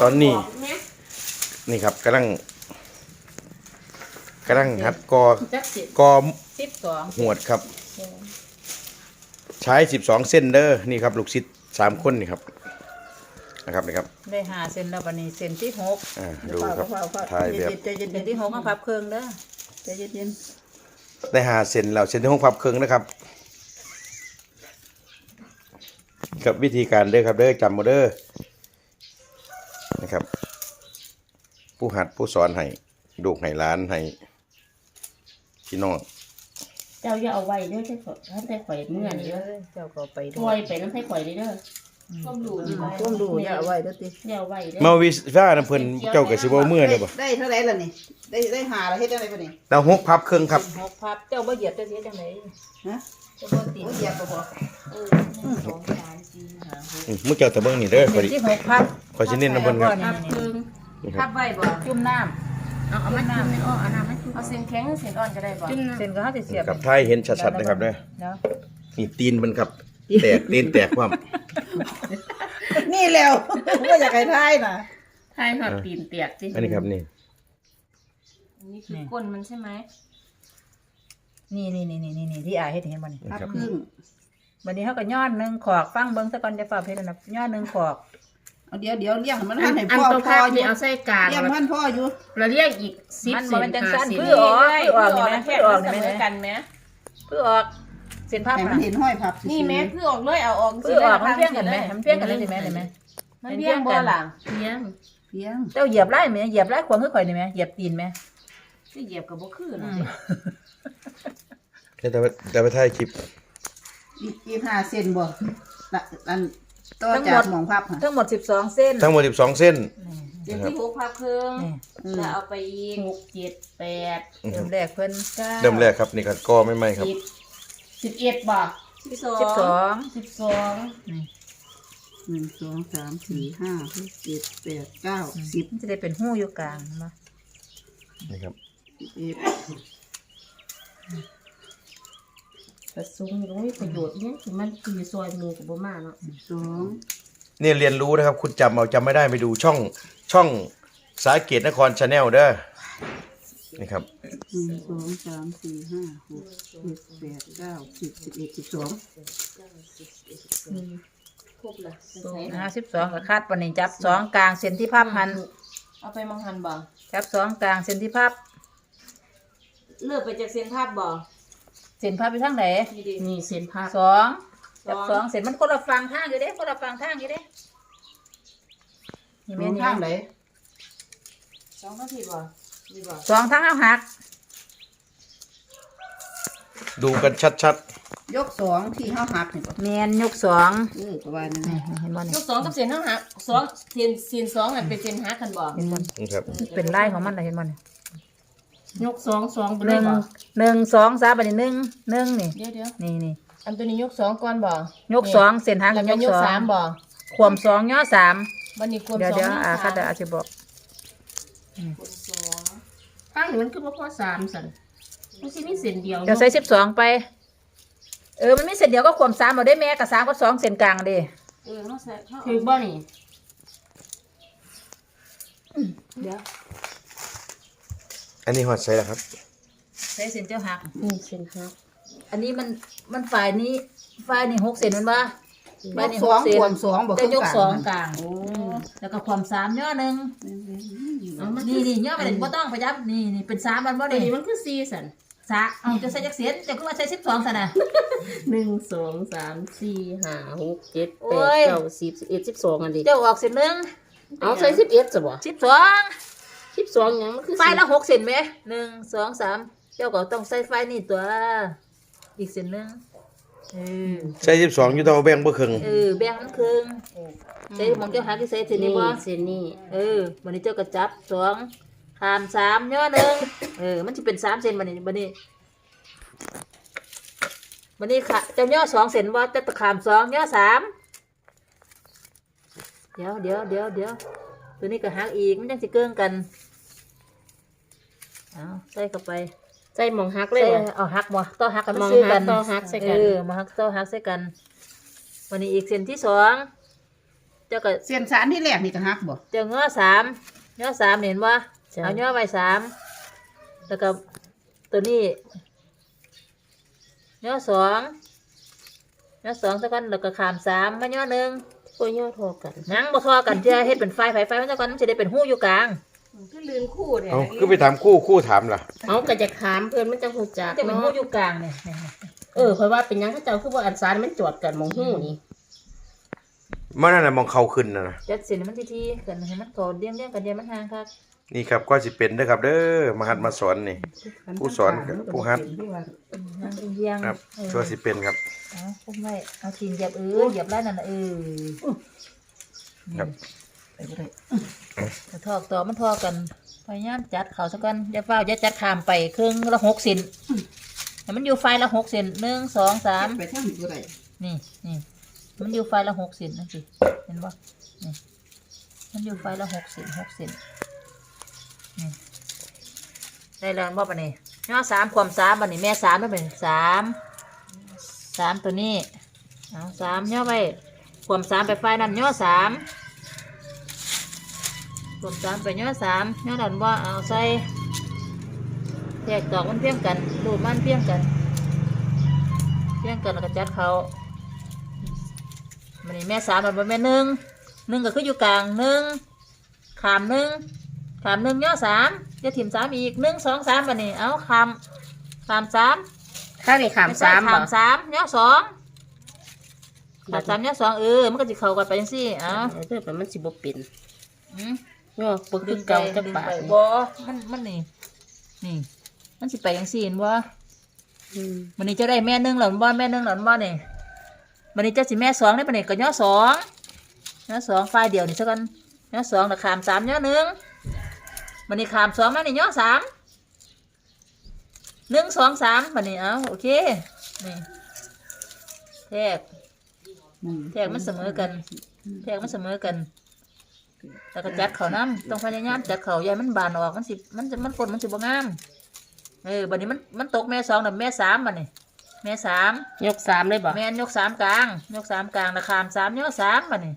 ตอนนี้แม่นี่ครับกำลังกำลังหัดกอจักสิกอสิบสองหวดครับ ใช้สิบสองเส้นเด้อนี่ครับ ลูกศิษย์สามคนนี่ครับนะครับนี่ครับได้หาเซนแล้วบัดนี้เซนที่หกอ่าดูครับเฝ้าๆๆถ่ายแบบใจเย็นเซนที่หกเขาพับเครื่องเด้อๆใจเย็นได้หาเส้นแล้วเส้นที่ห้องพับเครื่องนะครับกับวิธีการเด้อครับเด้อจำมาเด้อ นะครับ ผู้หัดผู้สอนให้ดูกให้ร้านให้พี่น้องเจ้าอย่าเอาไว้เด้อใช่ข่อยท่านใส่ข่อยเมื่อนี้เด้อเจ้าก็ไปด้ปล่วอยยไปน้ำใส่ข่อยเลยเด้อต้มดูดีๆต้องดูอย่าเอาไว้เด้อติอย่าเอาไว้เด้อมาวิซ่าน้ำเพิ่นเจ้าก็สิบ่เมื่อได้เด้อบ่ได้เท่าไหร่ล่ะนี่ ได้ได้หาแล้วเฮ็ดได้ไหมปะนี่แล้วหกพับเครื่องครับ หกพับเจ้าบ่เหยียบเจ้าเสียจังไดฮะเจ้าบ่ติดโอ้ยเหยียบบ่พอเออหนึ่งสองสามสี่ห้าหกอืมมื้อเจ้าตะเบิ่งนี่เด้อเซพอนดี ที่หกพับ ขอสิเน้นน้ำเพิ่นครับพับครึ่งนี่คพัรับบไว้บ่จุ่มน้ำเอาเอามาจุ่มในอ้อเอาน้ำมาจุ่มเอาเส้นแข็งหรือเส้นอ่อนก็ได้บ่จุ่มเซนก็เฮาสิเสียบครับท้ายเห็นชัดๆนะครับเด้อเนาะนี่ตีนมันครับแตกตีนแตกความนี่แล้วว่าอยากให้ทายน่ะทายหอดตีนเตียกสิอันนี้ครับนี่อันนี้คือก้นมันใช่ไหมนี่นี่นี่นี่นี่ที่อายเฮ็ดให้เห็นบ่นี่นี่พับครับ ครึ่งบัดนี้เฮาก็ย้อนหนึงขอกฟังเบิ่งซะก่อนจะฟ้าเพชรนะย้อนหนึงขอก เอาเดี๋ยวเดี๋ยวเลี้ยงให้มันอัหันนให้อันพ่อตัวพ่ภาอพอยู่นี่เอาใส่กลางเลี้ยงแล้วมันพ่ออยู่เราเรียกอีกสิบมันเส้บ่นเป็นจังซั่นห้าสิบเพื่อออกเพื่อออกนี่แม่เพื่อออกนี่เสแม่มอกันไหมเพื่อออกเส้นภาพให้น่ะมันเห็นห้อยพับซื่อๆนี่แม่เพื่อออกเลยเอาออกเพื่อออกมันเพียงกันไหมมันเพียงกันเลยสิแม่เลยไหมมันเพียงบ่ล่ะเพียงเพียงเจ้าเหยียบไล่ไหมเหยียบไล่ขวางคือข่อยนี่ไหมเหยียบตีนไหมที่เหยียบกับบ่คืออืนะมแต่ว่าแต่ไปถ่ายคลิป อีกอีกห้าเซนบ่ละอัน ต่อจากหมองพับฮะทั้งหมดสิบสองเส้นทั้งหมด12เส้นเส้นที่หกพับครึ่งนี่อืมแล้วเอาไปอีกหกเจ็ดแปดอืม เริ่มแรกเพิ่นเก้าเริ่มแรกครับนี่ก็กอไม่ไหมครับ สิบสิบเอ็ดบ่สิบสองสิบสองสิบสองนี่หนึ่งสองสามสี่ห้าหกเจ็ดแปดเก้าสิบมันจะได้เป็นหู้อยู่กลางเนาะนี่ครับสิบเอ็ด แต่ซุ้มนี่ก็มีประโยชน์เนี่ยคือมันคือซอยหมูกับบ่มาเนาะสิบสองเนี่ยเรียนรู้นะครับ คุณจำเอาจำไม่ได้ไปดูช่องช่องสายเกตนครชาแนลเด้อนี่ครับหนึ่งสองสามสี่ห้าหกเจ็ดแปดเก้าสิบสิบเอ็ดสิบสองครบละนะสิบสองกับคาดวันนี้จับสองกลางเส้นที่พับหันเอาไปมองหันบ่จับสองกลางเส้นที่พับเลือกไปจากเส้นภาพบ่ เส้นพับไปทางไหนนี่ดินี่เส้นภาพสองจับสสอองงเส้นมันคนละฝั่งทางอยู่เด้คนละฝั่งทางอยู่เด้นี่มแม่องนี่ข้างไหนสองนาทีบ่นี่บ่สองทางเอาหัก ดูกันชัดยกสองที่ห้าหักนี่ป่ะแมนยกสองเออประมาณนั้นนี่นะเห็นบ่นี่ยกสองกับเส้นทั้งหักสองเส้นเส้นสองอันเป็นเส้นหักกันบ่เห็นบ่ๆนี่ครับ เป็นลายของมันเลยเห็นบ่นี่ย กสองสองไปหเลยนึ่งบ่หนึ่งสองสามบัดนี้หนึ่งหนึ่งนี่เดี๋ยวเดี๋ยวนี่นี่อันตัวนี้ยกสองก่อนบ่ยกสองเส้นทางแล้กัวบก็ยยกกสอสางมบ่ขวมสองย่อสามวันนี้ควรเดี๋ยวสองเดี๋ยวนี่อ่าสามคัดเดี๋ยวอาจจะบอกควรสองข้างนี้มันคือบ่พอสามสั่นมันสิมีเส้นเดียวเดี๋ยวใส่สิบสองไป เออมันไม่เส้นเดียวก็ขวมสามเอาได้แม่กับสามกับสองเส้นกลางเด้เออเนาะใส่คือบ่นี่เดี๋ยว อันนี้หอดใส่แล้วครับใส่เส้นเจ้าหัก นี่เส้นหักอันนี้มันมันฝ่ายนี้ฝ่ายนี้หกเซนมันว่าฝ่ายยนี้กหสอกงเซนขวมสองบอกจะยกสองกกลางลางแล้วก็ความสามย่อหนึ่งเอามันนี่นี่ย่อไปเลยบ่ต้องพยับนี่นี่เป็นสามมันบ่ตัวนี่นี้มันคือสี่สั่นสะเอาจะใส่จักเสียนจะก็ว่าใส่สิบสองซะนะหนึ่งสองสามสี่ห้าหกเจ็ดโอ้แปดยเก้าสิบสิบเอ็ดสิบสองอันดิเจ้าออกเส้นหนึ่งเอาใส่สิบเอ็ดจะบ่สิบสอง สิบสองยังมันคือไฟละหกเซนไหมหนึ่งสองสามเจ้าก็ต้องใส่ไฟนี่ตัว อีกเส้นหนึ่งเออใส่12อยู่แตัวาแบ่งบ่ครึ่งเออแบ่งมันครึ่งใส่หมองเจ้าหาที่ใส่เส้นนี้นี่บ่เส้นนี่เออวันนี้เจ้าก็จับสองขามสามย่อหนึ่งเออ มันจะเป็นสามเซนวันนี้วันนี้วันนี้ค่ะเจ้าย่อสองเซนว่าจะตะขามสองย่อสามเดี๋ยวเดี๋ยวเดี๋ยวเดี๋ยวตัวนี้ก็หักอีกมันยังสิเกิงกัน เอาใส่เข้าไปใส่หมองหักเลยใส่เหรอเอาหักบ่ต่อหักกันมองซื้อหักักนต่อหักใส่กัน เออมาหักต่อหักใส่กันวันนี้อีกเซนที่สองเจ้าก็เส้นสารที่แรกนี่ก็หักบ่เจ้าง้อสามง้อสามเห็นว่าจ้ะ เอาง้อไปสามแล้วก็ตัวนี้ง้อสองง้อสองสักกันแล้วก็ขามสามมาง้อหนึ่งโอ้ยย่อทอกันยังบ่ทอกันจะเฮ็ดเป็นไฟไฟไฟมันสักกันมันจะได้เป็นหู้อยู่กลาง ก็ลืนคู่เนี่ยเอาคือไปถามคู่คู่ถามล่ะเอาก็จะถามเพิ่นมันจะฮู้จักมันจะเป็นเนาะหู้อยู่กลางเนี่ยเออเพราะว่าเป็นหยังเขาเจ้าคือว่าอันสารมันจอดกันหมองหู้นี่มันนั่นน่ะมองเขาขึ้นน่ะนะจัดเส้นให้มันทีๆกันให้มันโกนเลี้ยงเลี้ยงกันเดียวมันห่างครับนี่ครับก็สิเป็นเด้อครับ เด้อมาหัดมาสอนนี่ ผู้สอนกับผู้ฮัด ห่างเลี้ยงครับเออก็สิเป็นครับ เอาพุ่มไว้เอาทีนเหยียบเออเหยียบไล่นั่นน่ะเออครับ ไปบ่ได้ถ้าทอกต่อมันทอกันพยายามจัดเขาสักกันอย่าเฝ้าอย่าจัดขามไปครึ่งละหกเซนให้มันอยู่ไฟละหกเซนหนึ่งสองสามไปทางบ่ได้นี่นี่มันอยู่ไฟละหกเซนนั่นสิเห็นปะนี่มันอยู่ไฟละหกเซนหกเซนนี่ได้แล้วบ่ปะนี่ย่อสามความสามปะนี่แม่สามได้เป็นสามสามตัวนี้เอาสามย่อไปความสามไปไฟนั่นย่อสาม ความสามไปย่อสามย่อนั่นว่าเอาใส่แทกดอกมันเพียงกันรูดมันเพียงกันเพียงกันแล้วก็จัดเขามันนี่แม่สามมันเป็นแม่หนึ่งหนึ่งก็คืออยู่กลางหนึ่งขามหนึ่งขามหนึ่งย่อสามจะถิ่มสามอีกหนึ่งสองสามบันนี้เอาขามขามสามถ้านี่ขามสามไใช่บ่ขามสามย่อสองขามสามย่อสองเออมันก็จะเข้ากันไปจังซี่เอาเออเด้อมันสิบ่เป็นอืม ย่อบ่ดึคืองเก่าจะดึงปาดไปนี่บ่มันมันนี่ นี่ มันสิไปจังซี่เห็นบ่อืมมันนี้จะได้แม่หนึงหรอนบ่แม่หนึงหรอนบ่เนี่ยมันนี้จะสิแม่สองได้ปะเนี่ยก็ย่อสองย่อสองไฟล์เดียวนี่สักกันย่อสองแต่ขามสามย่อหนึ่งมันนี้ขามสองมานี่ย่อสามหนึ่งสองสามมันนี้เอาโอเคนี่แทก แทกมันเสมอกัน แทกมันเสมอกัน แล้วก็จัดเขาน้ำต้องพยายามจัดเขาอย่าให้มันบานออกมันสิมันจะมันฝนมันสิบ่งามเออบัดนี้มันมันตกแม่สองแต่แม่สามบัดนี้แม่สามยกสามเลยบ่แม่นยกสามกลาง ยกสามกลางนะคามสามยกสามบัดนี้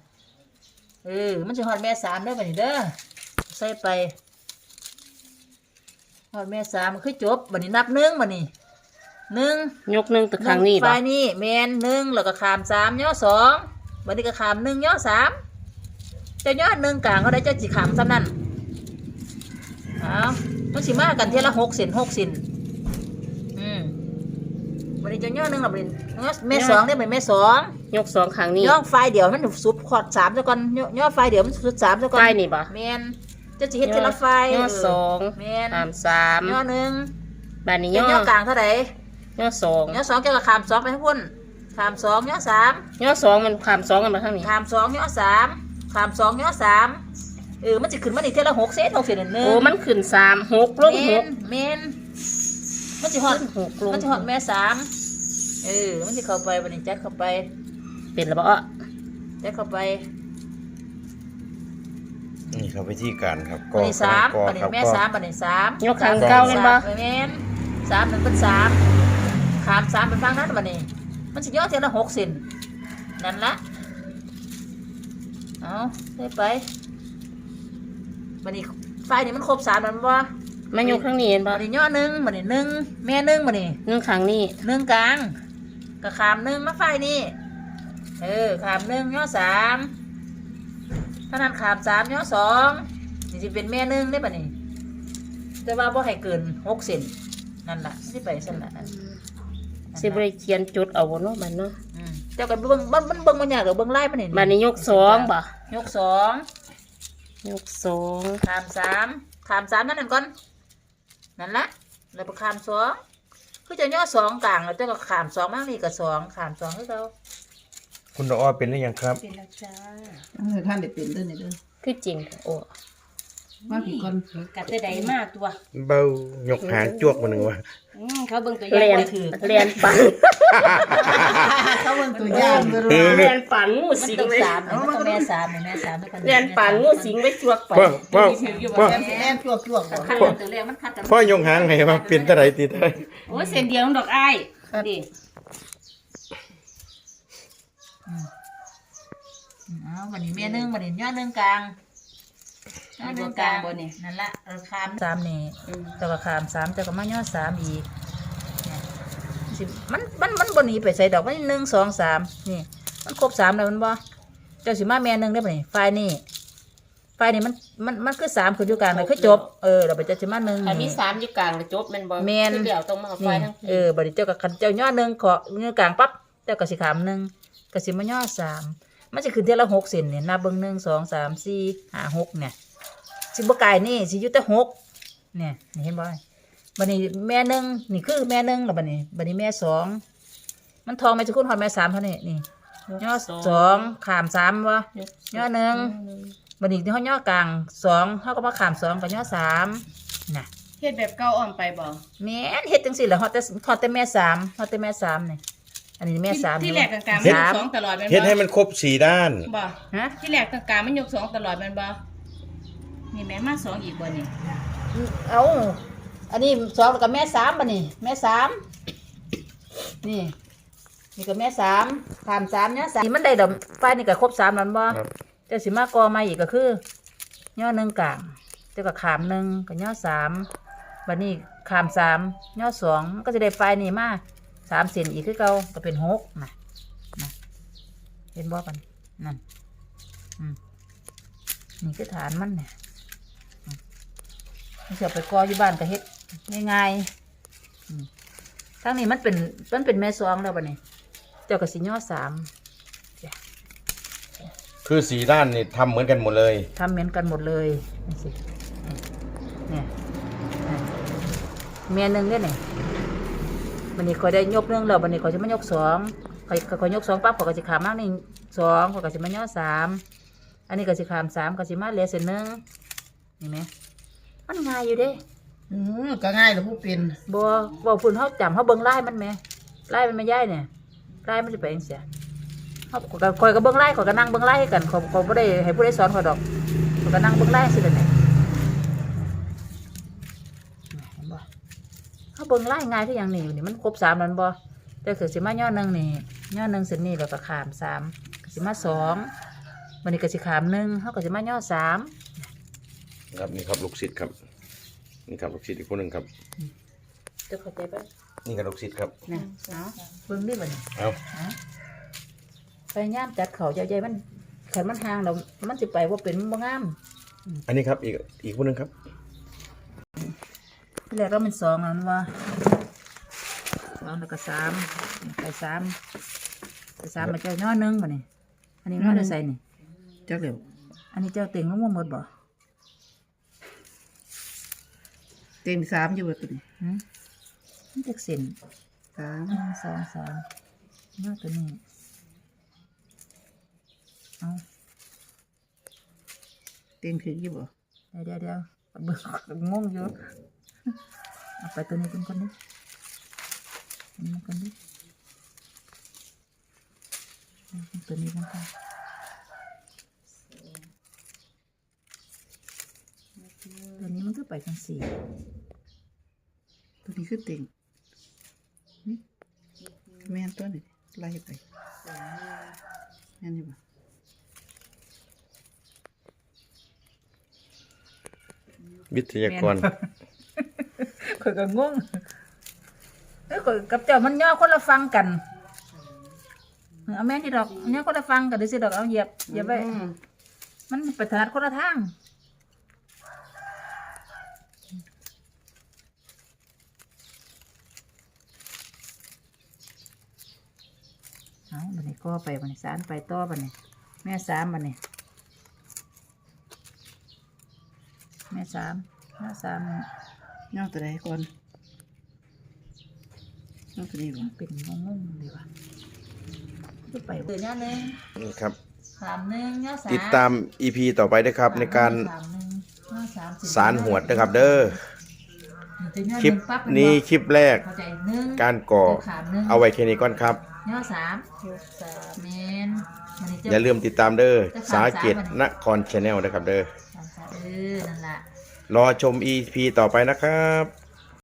เออมันจะหอดแม่สามได้อบัดนี้เด้อใส่ไปหอดแม่สามคือจบบัดนี้นับหนึ่งบัดนี้หนึ่งยกหนึงตะครั้งนี้ไฟบ่นี่แมนหนึ่งแล้วก็ขามสามย่อสองบัดนี้ก็ขามหนึ่งย่อสาม จะย่อหนึ่งกลางเขาได้จะจีขามซ้ำนั่นเอามันสิมากันเท่าละหกเซนหกเซนอืมบัดนี้จะย่อหนึ่งแล้วบัดนี้ย่อแม่สองได้เป็นแม่สองยกสองครั้งนี้ย่อไฟเดียวมันสุบขอดสามซะก่อนย่อย่อไฟเดียวมันสุดสามซะก่อนไฟนี่บ่แมนจะจีเฮ็ดเท่าละไฟย่อสองแมนขามสามย่อหนึ่งบานนี้ย่ย่ออย่อกลางเท่าไหร่ย่อสองย่อสองเกี่ยวกับขามสองไปทั้งพุ่นขามสองย่อสามย่อสองมันขามสองกันมาทางนี้ขามสองย่อสาม ขามสองย่อสามเออมันจะขึ้นมาอีกเท่าละหกเซนหกเซนหนึ่งโอ้มันขึ้นสามหกลงเมหนกเมนมันจะหอดหกลงมันจะหอดแม่สามเออมันจะเข้าไปบันนี้จัดเข้าไปเป็นแล้วบ่จัดเข้าไปนี่ครับวิธีการครับบันนี้สามกอบันนี้ครับแม่ก็สามบันนี้สามยกครั้งเก้าเห็นบ่สามเมนสามหนึ่งเป็นสามขามสามเป็นฟังนั้นบันนี้ มันจะย่อเท่าละหกเซนนั่นละ เอาได้ไปบันนี้ไฟนี่มันครบสามแล้วมันว่ามายกครั้งนี้เห็นบ่บันนี้ย่อหนึ่งบันนี้หนึ่งแม่หนึ่งบันนี้หนึ่งครั้งนี้หนึ่งกลางก็ขามหนึ่งมาไฟนี่เออขามหนึ่งย่อสามถ้านั้นขามสามย่อสองนี่จะเป็นแม่หนึ่งได้ปะนี่แต่ว่าบ่ให้เกินหกเซนนั่นล่ะสิไปสั่นละนั่นสิบ่ได้เขียนจดเอาบ่เนาะบัดเนาะอืม เจ้าก็เบิ่งมันมันเบิ่งมันยากหรอกเบิ่งไล่มันนี่บัดนี้ยกสองบ่ยกสองยกสองขามสามขามสามนั่นนั่นก่อนนั่นละแล้วไปขามสองคือจะย่อสองกลางแล้วเจ้าก็ขามสองมากนี่ก็สองขามสองคือเขาคุณดอกอ้อเป็นหรือยังครับเป็นแล้วจ้าเออท่านได้เป็นเด้อนี่เด้อคือจริงโอ้ มาพี่ก่อนกัดได้ใดมาตัว เบายกหางจวกมาหนึ่งวะอืมเขาเบิ่งตัวอย่างเรียนถือเรียนปันเขาเบิ่งตัวอย่างเด้อเรียนปันงูมันสิงต้องไว้สามเนี่ยมันต้องแม่สามเนี่ยแม่สามด้วยกันเรียนปันงูสิงไว้จวกไปพ่อพ่อพ่อแม่นจวกๆบ่คัดกันตัวแรกมันคัดกันพ่อยกหางให้ว่าเป็นเท่าไหรตีเท่าไหรโอ้ยเส้นเดียวดอกอ้ายดิเอาวันนี้แม่หนึ่งวันนี้ย่อหนึ่งกลางย่ อหนึ่งกลางบ่นี่นั่นละเออคามสามนี่อืมเจ้าก็คามสามเจ้าก็มาย่อสามอีกเนี่ยสิมันมันมันบนนี้ไปใส่ดอกมันหนึ่งสองสามนี่ มันครบสามแล้วมันบ่เจ้าสิมาแม่หนึ่งได้ปะนี่ไฟล์นี่ไฟล์นี่มันมันมันคือสามคืออยู่กลางเลยคือจบเออเราไปเจ้าสิมาหนึ่งอันมีนี่สามอยู่กลางก็จบแม่นบ่แม่นคือเดี๋ยวต้องมาเอาไฟนี่ทั้งเออบัดนี้เจ้าก็คันเจ้าย่อหนึ่งขอเนื้อกลางปั๊บเจ้าก็สิขามหนึ่งก็สิมาย่อสามมันจะขึ้นเท่าละหกเซนเนี่ยนับเบิ่งหนึ่งสองสามสี่ห้าหกเนี่ย สิบ่ไกลนี่สิอยู่แต่หกเนี่ยนี่เห็นบ่บัดนี้แม่หนึ่งนี่คือแม่หนึ่งแล้วบัดนี้บัดนี้แม่สองมันทองไม่จะคุ้นหอดแม่สามเท่านี้นี่ย่อสองขามสามวะย่อหนึ่งบัดนี้ที่เขาย่อกลางสองเขาก็มาขามสองกับย่อสามน่ะเฮ็ดแบบเก่าอ่อมไปบ่แม่นเฮ็ดจังซี่แหละฮอดแต่ฮอดแต่แม่สามฮอดแต่แม่สามนี่อันนี้แม่สามที่นี่แรกกลางๆมันยสากมสองตลอดแม่นบ่เฮ็ดให้มันครบสี่ด้านบ่ฮะที่แรกกลางๆมันยกสองตลอดแม่นบ่ นี่แม่มาสองอีกบ่นี่เอาอันนี้สองแล้วกับแม่สามบัดนี้แม่สามนี่นี่ก็แม่สามถามสามเนี่ยสามนี่มันได้ดอกไฟนี่ก็ครบสามแล้วบ่ครับแต่สิมากอมาอีกก็คือย่อหนึ่งกลางเจ้าก็ขามหนึ่งก็ย่อสามบัดนี้ขามสามย่อสองมันก็จะได้ไฟนี่มาสามเซนอีกคือเก่าก็เป็นหกนะนะเห็นบ่กันนั่นอืมนี่คือฐานมันเนี่ยอืมมันจะ เอาไปกออยู่บ้านก็เฮ็ดง่ายๆอืมทั้งนี้มันเป็นมันเป็นแม่ซองแล้วบัดนี้ เจ้าก็สิย่อสามคือสี่ด้านนี่ทำเหมือนกันหมดเลยทำเหมือนกันหมดเลยนี่สิเนี่ยอะเมียหนึ่งเนี่ยนี่วันนี้คอยได้ยกหนึ่งแล้ววันนี้คอยจะมายกสองคอยคอยยกสองปั๊บคอยก็จะขามมากนี่สองคอยก็จะมาย่อสามอันนี้ก็จะขามสามก็จะมาเหลือเส้นหนึ่งนี่ไหม มันง่ายอยู่เด้อือก็ง่ายแล้วผู้เป็นบัวบัวพุ่นเขาจำเขาเบิ่งไล่มันไหมไล่มันไม่ย่ายเนี่ยไล่มันจะไปเองเสียเขาก็คอยก็เบิ่งไล่คอยก็นั่งเบิ่งไล่ให้กันเขาเขาไม่ได้ให้ผู้ใดสอนเขาดอกเขาก็นั่งเบิ่งไล่สิเลยเนี่ยเห็นบ่เขาเบิ่งไล่ง่ายที่อย่างนี้อยู่นี่มันครบสามแล้วบ่แต่คือสิมาย่อหนึ่งนี่ย่อหนึ่งเส้นนี้แล้วก็ขามสามก็สิมาสองวันนี้ก็สิขามหนึ่งเขาก็สิมาย่อสาม ครับนี่ครับลูกศิษย์ครับ นี่ครับลูกศิษย์อีกคนหนึ่งครับ จะเข้าใจปะนี่ก็ลูกศิษย์ครับนะเอาเบิ่งดิบ่เนี่ยเอาพยายามจัดเขาใหญ่ๆมันขันมันห่างเรามันสิไปว่าเป็นบ่งาม อันนี้ครับอีกอีกคนหนึ่งครับที่แรกเราเป็นสองแล้วมันว่าสองแล้วก็สามไปสามไปสามมาเจ้าย่อหนึ่งบ่นี่อันนี้มันได้ใส่นี่จักเร็วอันนี้เจ้าเต็งลงมาหมดบ่ เต็มสามอยู่บ่ตัวนี้หืมมันจักเส้นสามหนึ่งสองสามย่อตัวนี้เอาเต็มถึงอยู่บ่เดี๋ยวเดี๋ยวเดี๋ยวเบิ่งงงอยู่เอาไปตัวนี้เป็นคนนี้อันนี้คนนี้ตัวนี้เป็นคน ตัวนี้มันก็ไปทั้งสี่ตัวนี้คือเต็งหึแม่นตัวนี้ไล่ไปแม่นอยู่บ่วิทยากรข่อยก็งงเอ้ยข่อยกับเจ้ามันย่อคนละฟังกันเอาแม่นที่ดอกย่อคนละฟังกันเดี๋ยวสิดอกเอาเหยียบเหยียบไว้อืมมันไปถนัดคนละทาง เอาบันนี้ก็ไปบันนี้สารไปต่อบันนี้แม่สามบันนี้แม่สามแม่สามย่อตัวใดก่อนย่อตัวนี้บ่เป็นงงๆดีว่ะก็ไปเดือนนี้หนึ่งนี่ครับสามหนึ่งย่อสามติดตาม EP ต่อไปนะครับในการสามหนึ่งย่อสามสิบสารหวดนะครับ เด้อถึงย่อคลิปหงปั๊บมันี้บอกคลิปแรก เข้าใจหนึ่งการก่อขามหนึ่งเอาไว้แค่นี้ก่อนครับ ย่อสามหกสามเมนมันนี่เจ้อย่าลืมติดตามเด้อจะสาขามเกตสามวันนครชาแนลนะครับเด้อสามสามเออนั่นแหละรอชม EP ต่อไปนะครับ